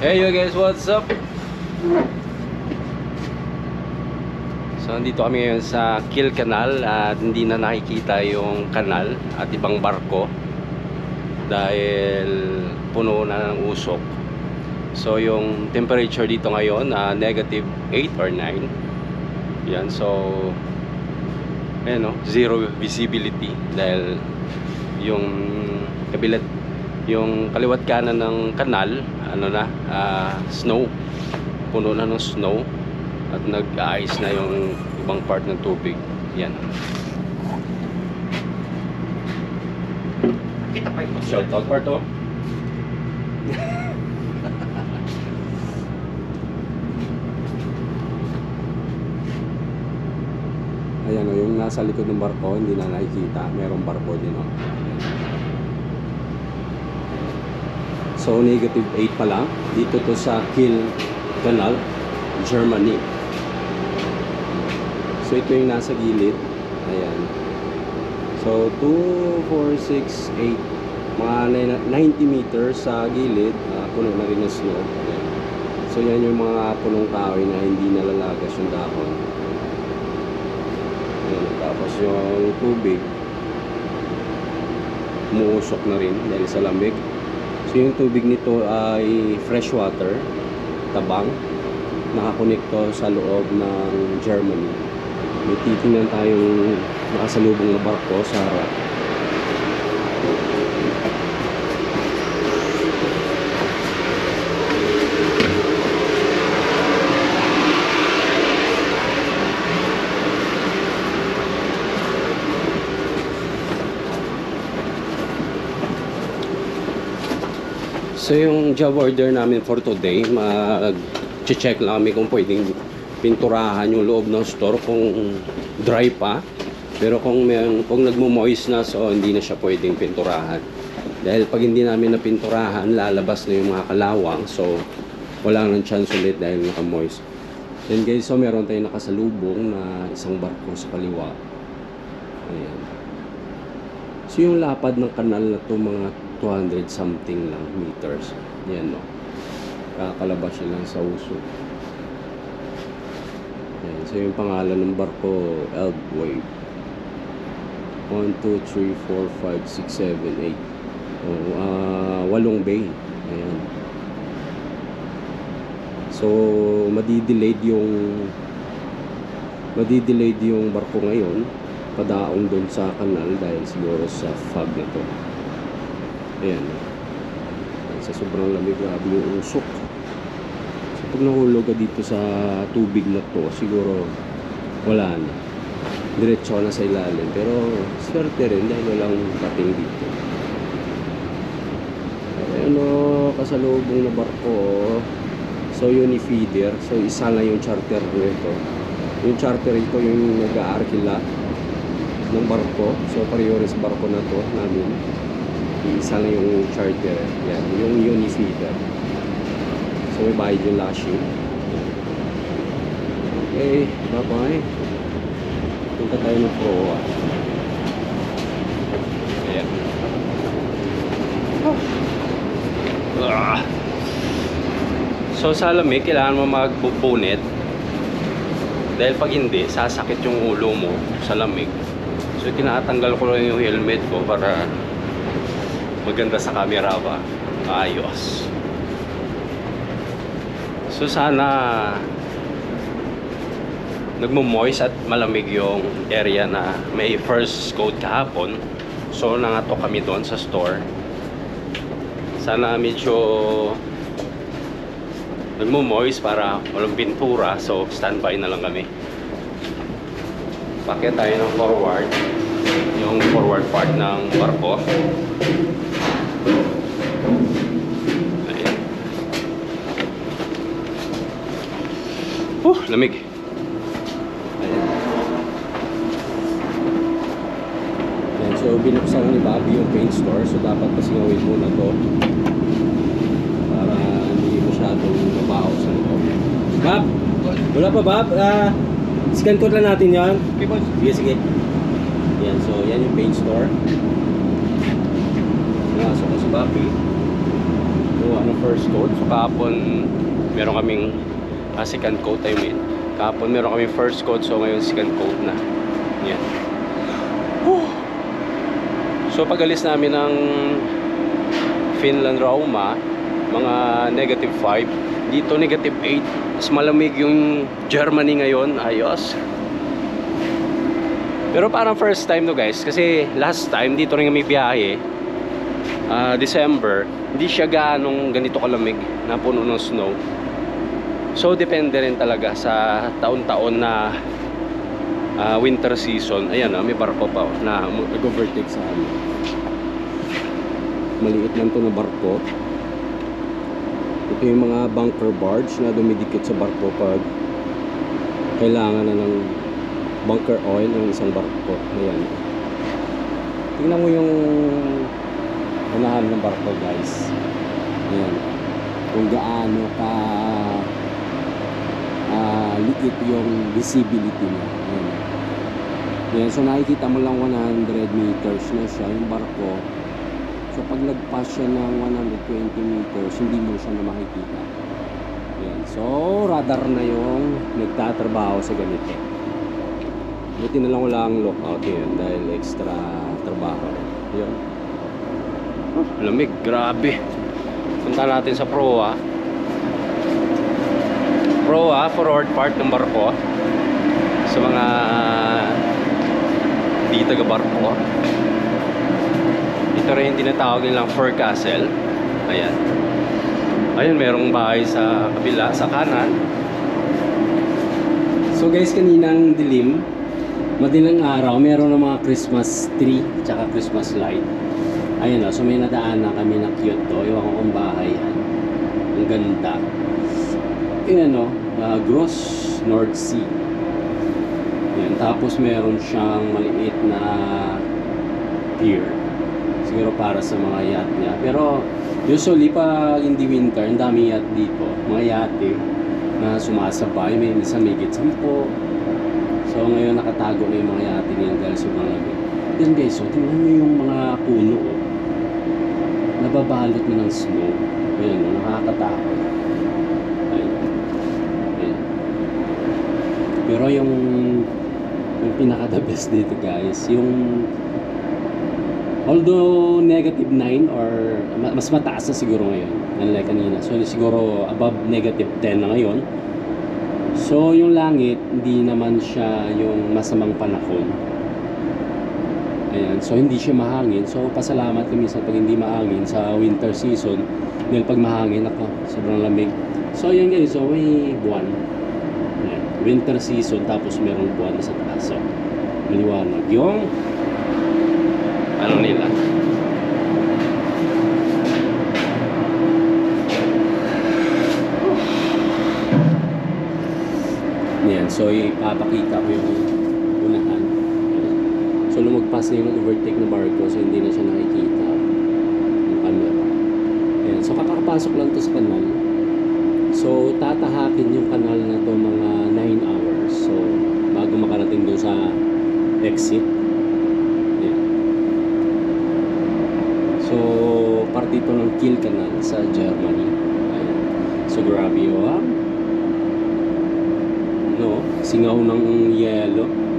Hey you guys, what's up? So nandito kami ngayon sa Kill Canal at hindi na nakikita yung kanal at ibang barko dahil puno na ng usok. So yung temperature dito ngayon ah, negative 8 or 9. Yan, so ayun no, zero visibility dahil yung kabilat yung kaliwat kanan ng kanal ano na ah, snow puno na ng snow at nag-ice na yung ibang part ng tubig yan Kita pa ito. shout out part oh Ayan o, yung nasa likod ng barko, hindi na nakikita. Merong barko din o. So, negative 8 pa lang. Dito to sa Kiel Canal, Germany. So, ito yung nasa gilid. Ayan. So, 2, 4, 6, 8. Mga nine- 90 meters sa gilid. ah, puno na rin ng snow. Ayan. So, yan yung mga punong kahoy na hindi nalalagas yung dahon. Ayan. Tapos yung tubig, umuusok na rin dahil sa lamig. So yung tubig nito ay fresh water, tabang, nakakonekto sa loob ng Germany. May titingnan tayong nakasalubong na barko sa. So yung job order namin for today, mag-check lang kami kung pwedeng pinturahan yung loob ng store kung dry pa. Pero kung, may, kung nagmo-moist na, so hindi na siya pwedeng pinturahan. Dahil pag hindi namin napinturahan, lalabas na yung mga kalawang. So wala nang chance ulit dahil naka-moist. Then guys, so meron tayong nakasalubong na isang barko sa kaliwa. Ayan. So yung lapad ng kanal na to mga 200 something lang meters. Yan no. Kakalabas siya lang sa uso. Yan. So yung pangalan ng barko, Elb Wave. 1, 2, 3, 4, 5, 6, 7, 8. Oh, ah, walong bay. Ayan. So, madidelayed yung madidelayed yung barko ngayon padaong doon sa kanal dahil siguro sa fog na to. Ayan. Sa sobrang lamig, grabe yung usok. So, pag nahulog ka dito sa tubig na to, siguro wala na. Diretso na sa ilalim. Pero swerte rin dahil walang pating dito. Ano, kasalubong na barko. So, Unifeeder. So, isa na yung charter nito. Yung charter ito yung nag-aarkila ng barko. So, Pariores barko na to namin. Isa lang yung charter. Yan, yung Unifeeder. So, may bayad yung lashing. Okay, bye-bye. Punta tayo ng proa. Ayan. Ah. So, sa lamig, kailangan mo magbubunet. Dahil pag hindi, sasakit yung ulo mo sa lamig. So, tinatanggal ko lang yung helmet ko para maganda sa camera ba. Ayos. So, sana nagmo-moist at malamig yung area na may first coat kahapon. So, nangato kami doon sa store. Sana medyo nagmo-moist para walang pintura. So, standby na lang kami. Pakit tayo ng forward. Yung forward part ng barko. Ayan. Uh, lamig. Ayan. Ayan, so binuksan ni Bobby yung paint store. So dapat pasingawin muna to. Para hindi masyadong mabaho sa loob. Bob! Wala pa Bob? Ah, scan code lang natin yan. Okay, boss. Sige, sige. Yan, so yan yung paint store. Nakasok ko si Bobby. Kuha ng first coat. So, kahapon, meron kaming ah, second coat, I mean. Kahapon, meron kaming first coat. So, ngayon, second coat na. Yan. Whew. So, pag-alis namin ng Finland Rauma, mga negative 5. Dito, negative 8. Mas malamig yung Germany ngayon. Ayos. Pero parang first time to guys kasi last time dito rin kami biyahe ah, December hindi siya ganong ganito kalamig na puno ng snow so depende rin talaga sa taon-taon na ah, winter season ayan ah, may barko pa oh, na nag-overtake sa amin maliit lang to na barko ito yung mga bunker barge na dumidikit sa barko pag kailangan na ng bunker oil ng isang barko. Ayan. Tingnan mo yung unahan ng barko guys. Ayan. Kung gaano ka ah, liit yung visibility niya. Ayan. Ayan. So nakikita mo lang 100 meters na siya yung barko. So pag lagpas siya ng 120 meters, hindi mo siya na makikita. Ayan. So radar na yung nagtatrabaho sa ganito. Buti na lang wala ang lockout yun dahil extra trabaho. Oh, lamig, grabe. Punta natin sa proa. Proa, forward part ng barko. Sa mga di taga barko. Ito rin tinatawag nilang Fur Castle. Ayan. Ayun, merong bahay sa kabila, sa kanan. So guys, kaninang dilim, madilang araw, meron ng mga Christmas tree tsaka Christmas light. Ayun o, so may nadaan na kami na cute to. Iwan ko kung bahay yan. Ang ganda. Ayan o, uh, Gross North Sea. Yan. Tapos meron siyang maliit na pier. Siguro para sa mga yacht niya. Pero usually pag hindi winter, ang dami yacht dito. Mga yate na sumasabay. May isa may git sampo. So ngayon nakatago na yung mga yate nila dahil lamig. Then guys, so tingnan nyo yung mga puno. Oh. Nababalot na ng snow. Ayan, oh, nakakatakot. Ayun. Ayan. Pero yung yung pinaka the best dito guys, yung although negative 9 or ma- mas mataas na siguro ngayon unlike kanina. So siguro above negative 10 na ngayon. So yung langit hindi naman siya yung masamang panahon. Ayan, so hindi siya mahangin. So pasalamat kami sa pag hindi mahangin sa winter season. Dahil pag mahangin ako, sobrang lamig. So yun guys, so may buwan. Ayan, winter season tapos merong buwan na sa taas. So, maliwanag. Yung ano nila. Yan, so ipapakita ko yung unahan. Ayan. So lumagpas na yung overtake na barko so hindi na siya nakikita yung camera. Ayan, so kakapasok lang to sa kanal. So tatahakin yung kanal na to mga 9 hours. So bago makarating doon sa exit. Ayan. So parte ito ng Kiel Canal sa Germany. Ayan. So grabe yun. No, singaw ng yelo.